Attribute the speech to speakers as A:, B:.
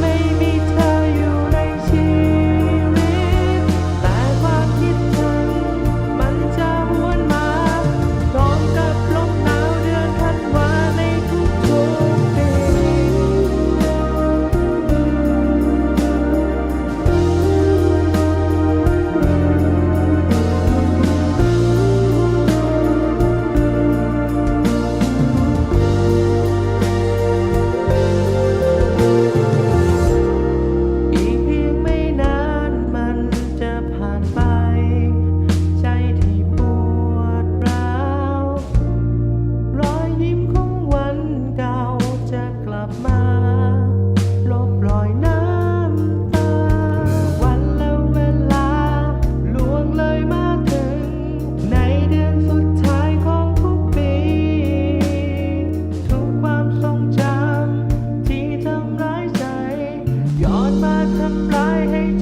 A: made ทำร้ายให้